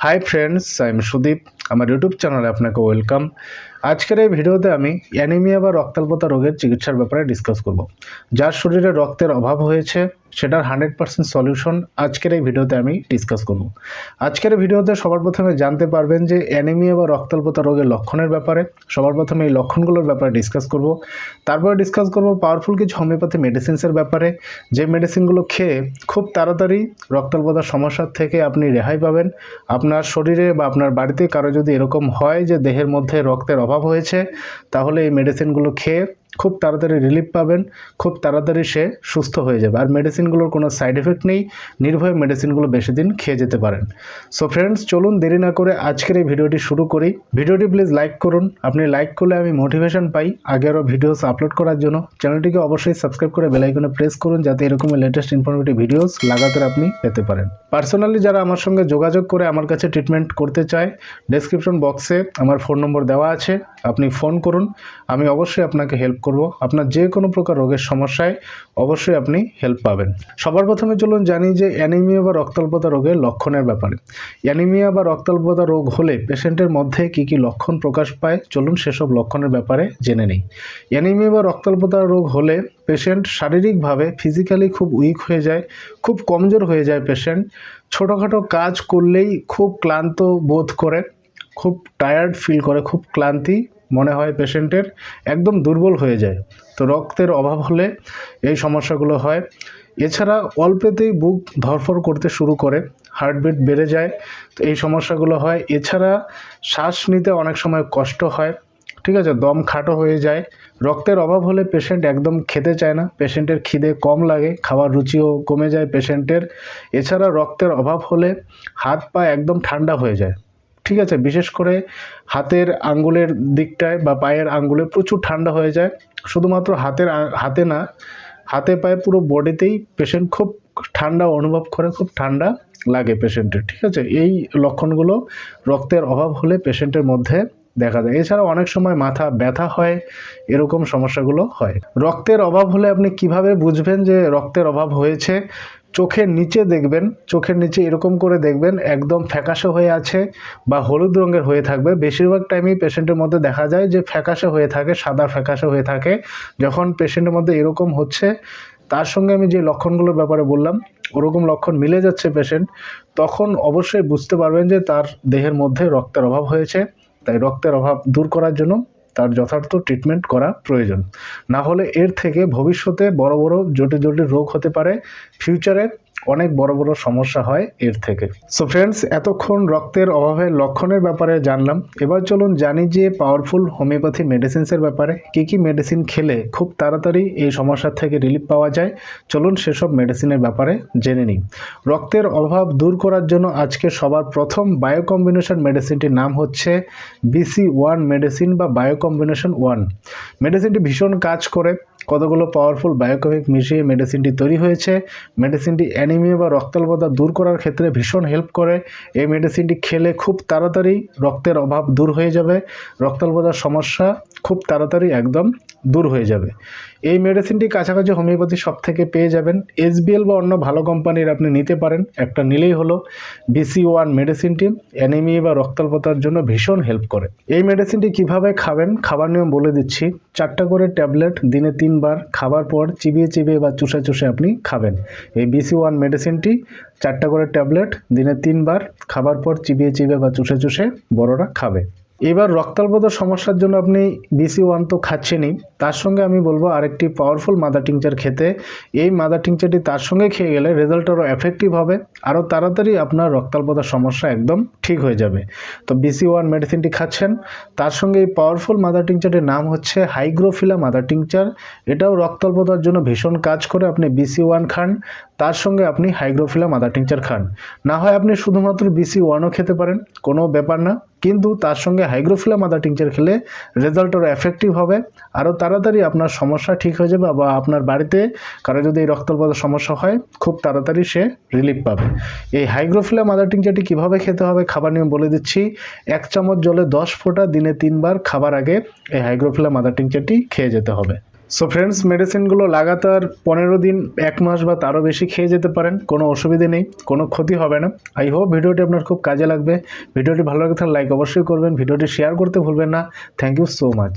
Hi friends I am Sudip আমার YouTube চ্যানেলে আপনাকে ওয়েলকাম আজকের এই ভিডিওতে আমি অ্যানিমিয়া বা রক্তাল্পতা রোগের চিকিৎসার ব্যাপারে ডিসকাস করব। যার শরীরে রক্তের অভাব হয়েছে, সেটার হান্ড্রেড পার্সেন্ট সলিউশন আজকের এই ভিডিওতে আমি ডিসকাস করব। আজকের ভিডিওতে সবার প্রথমে জানতে পারবেন যে অ্যানিমিয়া বা রক্তাল্পতা রোগের লক্ষণের ব্যাপারে, সবার প্রথমে এই লক্ষণগুলোর ব্যাপারে ডিসকাস করব। তারপরে ডিসকাস করব পাওয়ারফুল কিছু হোমিওপ্যাথি মেডিসিনসের ব্যাপারে, যে মেডিসিনগুলো খেয়ে খুব তাড়াতাড়ি রক্তাল্পতার সমস্যার থেকে আপনি রেহাই পাবেন। আপনার শরীরে বা আপনার বাড়িতে কারও যদি এরকম হয় যে দেহের মধ্যে রক্তের অভাব হয়েছে তাহলে এই মেডিসিনগুলো খেয়ে খুব তাড়াতাড়ি রিলিফ পাবেন, খুব তাড়াতাড়ি সে সুস্থ হয়ে যাবে। আর মেডিসিনগুলোর কোনো সাইড এফেক্ট নেই, নির্ভয়ে মেডিসিনগুলো বেশি দিন খেয়ে যেতে পারেন। সো ফ্রেন্ডস চলুন দেরি না করে আজকের এই ভিডিওটি শুরু করি। ভিডিওটি প্লিজ লাইক করুন। আপনি লাইক করলে আমি মোটিভেশন পাই আগে আরও ভিডিওস আপলোড করার জন্য। চ্যানেলটিকে অবশ্যই সাবস্ক্রাইব করে বেলাইকনে প্রেস করুন, যাতে এরকম লেটেস্ট ইনফরমেটিভ ভিডিওস লাগাতার আপনি পেতে পারেন। পার্সোনালি যারা আমার সঙ্গে যোগাযোগ করে আমার কাছে ট্রিটমেন্ট করতে চায় ডেসক্রিপশন বক্সে আমার ফোন নম্বর দেওয়া আছে। আপনি ফোন করুন। আমি অবশ্যই আপনাকে হেল্প করব। আপনার যে কোনো প্রকার রোগের সমস্যায় অবশ্যই আপনি হেল্প পাবেন। সবার প্রথমে চলুন জানি যে অ্যানিমিয়া বা রক্তাল্পতা রোগের লক্ষণের ব্যাপারে। অ্যানিমিয়া বা রক্তাল্পতা রোগ হলে পেশেন্টের মধ্যে কি কি লক্ষণ প্রকাশ পায়? চলুন সেসব লক্ষণের ব্যাপারে জেনে নিই। অ্যানিমিয়া বা রক্তাল্পতা রোগ হলে পেশেন্ট শারীরিকভাবে ফিজিক্যালি খুব উইক হয়ে যায়, খুব কমজোর হয়ে যায় পেশেন্ট ছোটোখাটো কাজ করলেই খুব ক্লান্ত বোধ করে, খুব টায়ার্ড ফিল করে, খুব ক্লান্তি মনে হয় পেশেন্টের একদম দুর্বল হয়ে যায়। তো রক্তের অভাব হলে এই সমস্যাগুলো হয়। এছাড়া অল্পেতেই বুক ধরফর করতে শুরু করে, হার্টবিট বেড়ে যায়, তো এই সমস্যাগুলো হয়। এছাড়া শ্বাস নিতে অনেক সময় কষ্ট হয়, ঠিক আছে? দম খাটো হয়ে যায়। রক্তের অভাব হলে পেশেন্ট একদম খেতে চায় না, পেশেন্টের খিদে কম লাগে, খাওয়ার রুচিও কমে যায় পেশেন্টের। এছাড়া রক্তের অভাব হলে হাত পা একদম ঠান্ডা হয়ে যায়। ঠিক আছে, বিশেষ করে হাতের আঙ্গুলের দিকটায় বা পায়ের আঙ্গুলে প্রচুর ঠান্ডা হয়ে যায়। শুধুমাত্র হাতের হাতে না, হাতে পায়ে পুরো বডিতেই পেশেন্ট খুব ঠান্ডা অনুভব করে, খুব ঠান্ডা লাগে পেশেন্টের ঠিক আছে? এই লক্ষণগুলো রক্তের অভাব হলে পেশেন্টের মধ্যে দেখা যায়। এছাড়া অনেক সময় মাথা ব্যথা হয়, এরকম সমস্যাগুলো হয়। রক্তের অভাব হলে আপনি কীভাবে বুঝবেন যে রক্তের অভাব হয়েছে? চোখের নিচে দেখবেন, চোখের নিচে এরকম করে দেখবেন, একদম ফ্যাকাশে হয়ে আছে বা হলুদ রঙের হয়ে থাকবে। বেশিরভাগ টাইমই পেশেন্টের মধ্যে দেখা যায় যে ফ্যাকাশে হয়ে থাকে, সাদা ফ্যাকাশে হয়ে থাকে। যখন পেশেন্টের মধ্যে এরকম হচ্ছে, তার সঙ্গে আমি যে লক্ষণগুলোর ব্যাপারে বললাম, ওরকম লক্ষণ মিলে যাচ্ছে পেশেন্ট তখন অবশ্যই বুঝতে পারবেন যে তার দেহের মধ্যে রক্তের অভাব হয়েছে। তাই রক্তের অভাব দূর করার জন্য তার যথার্থ ট্রিটমেন্ট করা প্রয়োজন। না হলে এর থেকে ভবিষ্যতে বড় বড় জটিল জটিল রোগ হতে পারে। ফিউচারে অনেক বড় বড় সমস্যা হয় এর থেকে। সো ফ্রেন্ডস এতক্ষণ রক্তের অভাবের লক্ষণের ব্যাপারে জানলাম। এবার চলুন জানি যে পাওয়ারফুল হোমিওপ্যাথি মেডিসিনসের ব্যাপারে কি কি মেডিসিন খেলে খুব তাড়াতাড়ি এই সমস্যার থেকে রিলিফ পাওয়া যায়। চলুন সেসব মেডিসিনের ব্যাপারে জেনে নিই। রক্তের অভাব দূর করার জন্য আজকে সবার প্রথম বায়ো কম্বিনেশন মেডিসিনটির নাম হচ্ছে বিসি ওয়ান মেডিসিন বা বায়ো কম্বিনেশন ওয়ান মেডিসিনটি ভীষণ কাজ করে কতগুলো পাওয়ারফুল বায়োকেমিক মিশিয়ে মেডিসিনটি তৈরি হয়েছে? মেডিসিনটি অ্যানিমিয়া বা রক্তাল্পতা দূর করার ক্ষেত্রে ভীষণ হেল্প করে। এই মেডিসিনটি খেলে খুব তাড়াতাড়ি রক্তের অভাব দূর হয়ে যাবে। রক্তাল্পতার সমস্যা খুব তাড়াতাড়ি একদম দূর হয়ে যাবে। এই মেডিসিনটি কাছাকাছি হোমিওপ্যাথি সব থেকে পেয়ে যাবেন। এসবিএল বা অন্য ভালো কোম্পানির আপনি নিতে পারেন। একটা নিলেই হলো বিসি ওয়ান মেডিসিনটি অ্যানিমিয়া বা রক্তাল্পতার জন্য ভীষণ হেল্প করে। এই মেডিসিনটি কীভাবে খাবেন? খাবার নিয়ম বলে দিচ্ছি। চারটা করে ট্যাবলেট দিনে তিনবার। খাবার পর চিবিয়ে চিবিয়ে বা চুষে চুষে আপনি খাবেন। এই বিসি ওয়ান মেডিসিনটি চারটা করে ট্যাবলেট দিনে তিনবার। খাবার পর চিবিয়ে চিবিয়ে বা চুষে চুষে বড়রা খাবে। এবার রক্তাল্পতার সমস্যার জন্য আপনি বিসি ওয়ান তো খাচ্ছেনই। তার সঙ্গে আমি বলব আরেকটি পাওয়ারফুল মাদার টিংচার খেতে। এই মাদার টিংচারটি তার সঙ্গে খেয়ে গেলে রেজাল্ট আরও এফেক্টিভ হবে। আরও তাড়াতাড়ি আপনার রক্তাল্পতার সমস্যা একদম ঠিক হয়ে যাবে। তো বিসি ওয়ান মেডিসিনটি খাচ্ছেন। তার সঙ্গে এই পাওয়ারফুল মাদার টিংচারটির নাম হচ্ছে হাইগ্রোফিলা মাদার টিংচার এটাও রক্তাল্পতার জন্য ভীষণ কাজ করে। আপনি বিসি ওয়ান খান। তার সঙ্গে আপনি হাইগ্রোফিলা মাদার টিংচার খান। না হয় আপনি শুধুমাত্র বিসি ওয়ানও খেতে পারেন, কোনো ব্যাপার না। কিন্তু তার সঙ্গে হাইগ্রোফিলা মাদার টিংচার খেলে রেজাল্ট আরও এফেক্টিভ হবে। আরও তাড়াতাড়ি আপনার সমস্যা ঠিক হয়ে যাবে বা আপনার বাড়িতে কারও যদি এই রক্তল্পতার সমস্যা হয়, খুব তাড়াতাড়ি সে রিলিফ পাবে। এই হাইগ্রোফিলা মাদার টিংচারটি কীভাবে খেতে হবে খাবার নিয়ম বলে দিচ্ছি। এক চামচ জলে দশ ফোঁটা দিনে তিনবার খাবার আগে এই হাইগ্রোফিলা মাদার টিংচারটি খেয়ে যেতে হবে। সো ফ্রেন্ডস মেডিসিনগুলো লাগাতার পনেরো দিন, এক মাস বা তারও বেশি খেয়ে যেতে পারেন। কোনো অসুবিধে নেই, কোনো ক্ষতি হবে না। আই হোপ ভিডিওটি আপনার খুব কাজে লাগবে। ভিডিওটি ভালো লাগে তাহলে লাইক অবশ্যই করবেন। ভিডিওটি শেয়ার করতে ভুলবেন না। Thank you so much